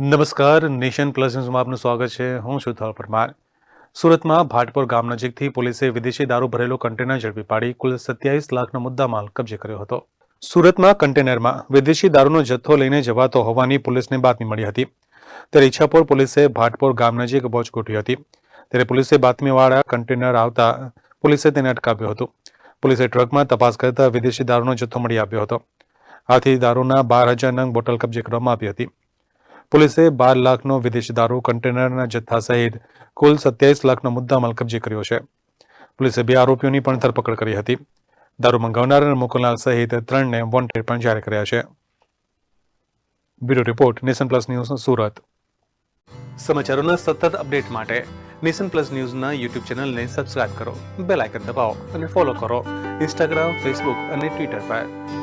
નમસ્કાર, nation plus ન્યૂઝમાં આપનું સ્વાગત છે. હું છું થળ પરમાર. સુરતમાં ભાટપોર ગામ નજીકથી પોલીસે વિદેશી દારૂ ભરેલો કન્ટેનર ઝડપી પાડી કુલ સત્યાવીસ લાખનો મુદ્દામાલ કબજે કર્યો હતો. સુરતમાં કન્ટેનરમાં વિદેશી દારૂનો જથ્થો લઈને જવાતો હોવાની પોલીસને બાતમી મળી હતી. ત્યારે ઈચ્છાપોર પોલીસે ભાટપોર ગામ નજીક વોચ ગોઠવી હતી. ત્યારે પોલીસે બાતમીવાળા કન્ટેનર આવતા પોલીસે તેને અટકાવ્યો હતો. પોલીસે ટ્રકમાં તપાસ કરતા વિદેશી દારૂનો જથ્થો મળી આવ્યો હતો. આથી દારૂના બાર હજાર નંગ બોટલ કબજે કરવામાં આવી હતી. પોલીસે બાર લાખનો વિદેશી દારૂ, કન્ટેનરના જથ્થા સહિત કુલ સત્યાવીસ લાખનો મુદ્દામાલ કબજે કર્યો છે. પોલીસે બે આરોપીઓની પણ ધરપકડ કરી હતી. દારૂ મંગાવનાર અને મોકલનાર સહિત ત્રણને વોન્ટેડ પણ જાહેર કર્યા છે. Bureau report, nation plus news, Surat. સમાચારોના સતત અપડેટ માટે નેશન પ્લસ ન્યૂઝના યુટ્યુબ ચેનલને સબસ્ક્રાઇબ કરો, બેલ આઇકન દબાવો અને ફોલો કરો ઇન્સ્ટાગ્રામ, ફેસબુક અને ટ્વિટર પર.